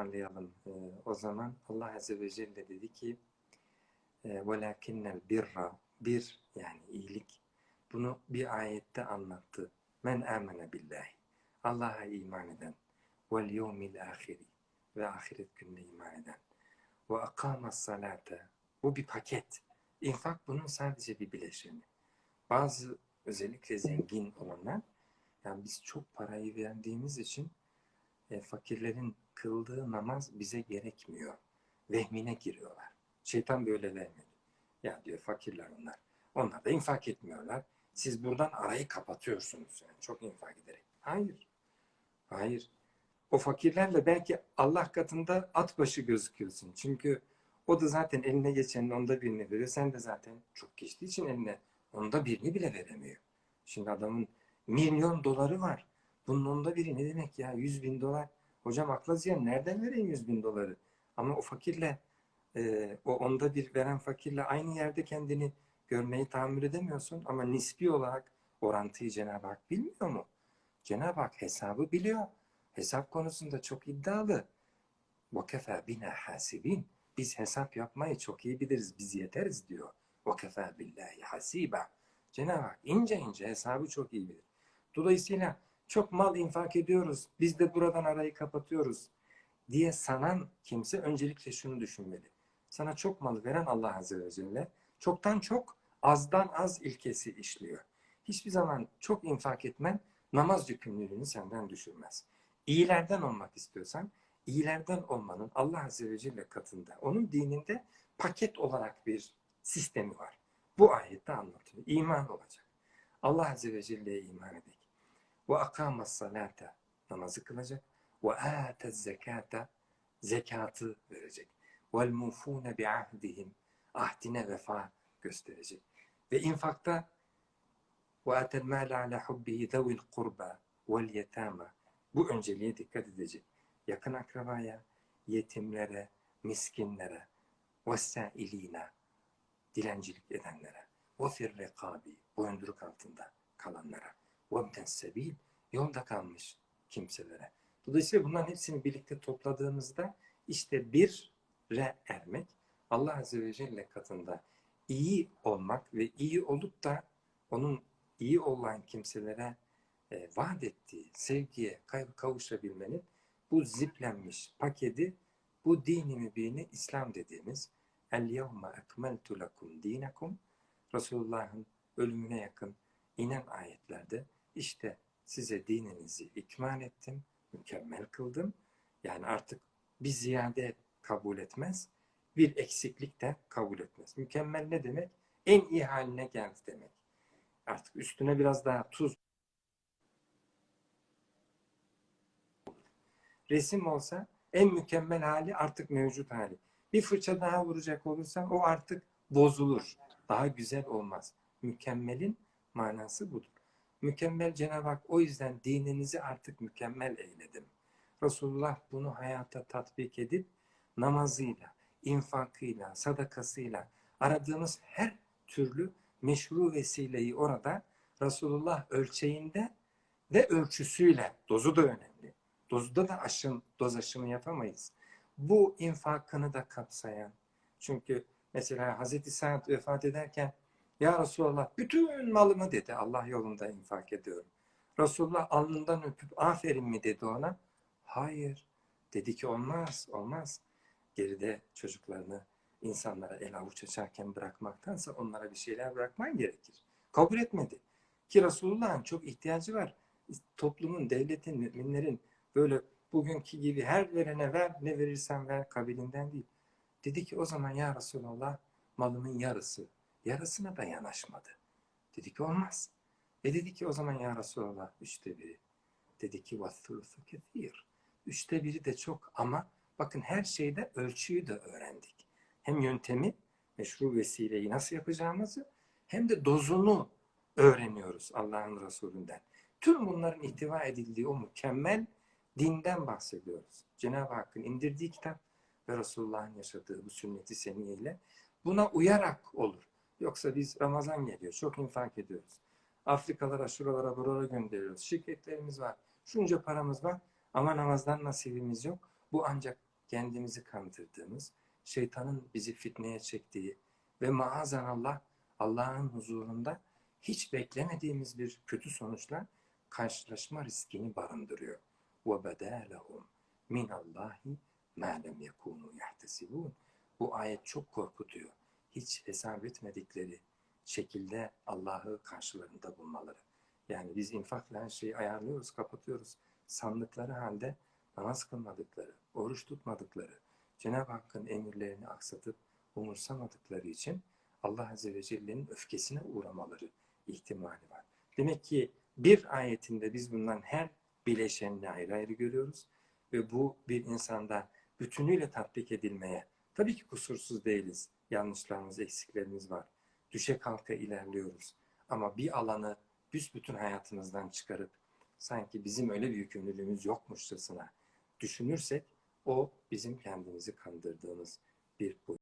toparlayalım. Ee, o zaman Allah Azze ve Celle dedi ki وَلَاكِنَّ الْبِرَّ Bir yani iyilik. Bunu bir ayette anlattı. Men amene billahi. Allah'a iman eden. Vel yevmil ahiri. Ve ahiret gününe iman eden. Ve akamas salate. Bu bir paket. İnfak bunun sadece bir bileşeni. Bazı özellikle zengin olanlar yani biz çok parayı verdiğimiz için e, fakirlerin kıldığı namaz bize gerekmiyor. Vehmine giriyorlar. Şeytan böyle vermedi. Ya diyor fakirler onlar. Onlar da infak etmiyorlar. Siz buradan arayı kapatıyorsunuz. Yani çok infak ederek. Hayır. Hayır. O fakirlerle belki Allah katında at başı gözüküyorsun. Çünkü o da zaten eline geçenin onda birini veriyor. Sen de zaten çok geçtiği için eline onda birini bile veremiyor. Şimdi adamın milyon doları var. Bunun onda biri ne demek ya? Yüz bin dolar. Hocam akla ziyan nereden vereyim yüz bin doları? Ama o fakirle e, o onda bir veren fakirle aynı yerde kendini görmeyi tahammül edemiyorsun. Ama nispi olarak orantıyı Cenab-ı Hak bilmiyor mu? Cenab-ı Hak hesabı biliyor. Hesap konusunda çok iddialı. وَكَفَى bina hasibin. Biz hesap yapmayı çok iyi biliriz. Biz yeteriz diyor. وَكَفَى billahi hasiba. Cenab-ı Hak ince ince hesabı çok iyi bilir. Dolayısıyla çok mal infak ediyoruz. Biz de buradan arayı kapatıyoruz diye sanan kimse öncelikle şunu düşünmeli. Sana çok mal veren Allah Azze ve Celle çoktan çok azdan az ilkesi işliyor. Hiçbir zaman çok infak etmen namaz yükümlülüğünü senden düşürmez. İyilerden olmak istiyorsan iyilerden olmanın Allah Azze ve Celle katında, onun dininde paket olarak bir sistemi var. Bu ayette anlatıyor. İman olacak. Allah Azze ve Celle'ye iman edecek. Ve akamas salata namazı kılacak. Ve atez zekata zekatı verecek. Vel mufune bi ahdihim ahdine vefa gösterecek. Ve infakta ve atel mâle ala hubbihi zavil kurba vel yetama bu önceliğe dikkat edecek. Yakın akrabaya, yetimlere, miskinlere, vessailina, dilencilik edenlere, ve firrekabi, boyunduruk altında kalanlara, ve sebil, yolda kalmış kimselere. Dolayısıyla bunların hepsini birlikte topladığımızda işte bir re ermek, Allah Azze ve Celle katında iyi olmak ve iyi olup da onun iyi olan kimselere e, vaat ettiği sevgiye kavuşabilmenin bu ziplenmiş paketi bu dini mübini İslam dediğimiz el yevme ekmeltu lekum dinekum Resulullah'ın ölümüne yakın inen ayetlerde işte size dininizi ikmal ettim, mükemmel kıldım. Yani artık bir ziyade kabul etmez, bir eksiklik de kabul etmez. Mükemmel ne demek? En iyi haline geldi demek. Artık üstüne biraz daha tuz resim olsa en mükemmel hali artık mevcut hali. Bir fırça daha vuracak olursan o artık bozulur. Daha güzel olmaz. Mükemmelin manası budur. Mükemmel Cenab-ı Hak o yüzden dininizi artık mükemmel eyledim. Resulullah bunu hayata tatbik edip namazıyla, infakıyla, sadakasıyla aradığımız her türlü meşru vesileyi orada Resulullah ölçeğinde ve ölçüsüyle, dozu da önemli. Dozda da aşım, doz aşımı yapamayız. Bu infakını da kapsayan. Çünkü mesela Hazreti Sa'd vefat ederken Ya Resulallah bütün malımı dedi Allah yolunda infak ediyorum. Resulullah alnından öpüp aferin mi dedi ona. Hayır. Dedi ki olmaz, olmaz. Geride çocuklarını insanlara el avuç açarken bırakmaktansa onlara bir şeyler bırakman gerekir. Kabul etmedi. Ki Resulullah'ın çok ihtiyacı var. Toplumun, devletin, müminlerin böyle bugünkü gibi her verene ver, ne verirsen ver kabilinden değil. Dedi ki o zaman ya Resulallah malımın yarısı. Yarısına da yanaşmadı. Dedi ki olmaz. E dedi ki o zaman ya Resulallah üçte biri. Dedi ki vathulusu kethir. Üçte biri de çok ama bakın her şeyde ölçüyü de öğrendik. Hem yöntemi, meşru vesileyi nasıl yapacağımızı hem de dozunu öğreniyoruz Allah'ın Resulünden. Tüm bunların ihtiva edildiği o mükemmel dinden bahsediyoruz. Cenab-ı Hakk'ın indirdiği kitap ve Resulullah'ın yaşadığı bu sünneti seniyeyle buna uyarak olur. Yoksa biz Ramazan geliyor, çok infak ediyoruz. Afrikalara, şuralara, buralara gönderiyoruz. Şirketlerimiz var, şunca paramız var ama namazdan nasibimiz yok. Bu ancak kendimizi kandırdığımız, şeytanın bizi fitneye çektiği ve maazanallah Allah'ın huzurunda hiç beklemediğimiz bir kötü sonuçla karşılaşma riskini barındırıyor. وَبَدَا لَهُمْ مِنَ اللّٰهِ مَا لَمْ يَكُونُوا يَحْتَسِبُونَ Bu ayet çok korkutuyor. Hiç hesap etmedikleri şekilde Allah'ı karşılarında bulmaları. Yani biz infakla her şeyi ayarlıyoruz, kapatıyoruz. Sandıkları halde namaz kılmadıkları, oruç tutmadıkları, Cenab-ı Hakk'ın emirlerini aksatıp umursamadıkları için Allah Azze ve Celle'nin öfkesine uğramaları ihtimali var. Demek ki bir ayetinde biz bundan her bileşenini ayrı ayrı görüyoruz ve bu bir insanda bütünüyle tatbik edilmeye, tabii ki kusursuz değiliz, yanlışlarımız, eksiklerimiz var. Düşe kalka ilerliyoruz. Ama bir alanı büsbütün hayatımızdan çıkarıp sanki bizim öyle bir yükümlülüğümüz yokmuşçasına düşünürsek o bizim kendimizi kandırdığımız bir boyut.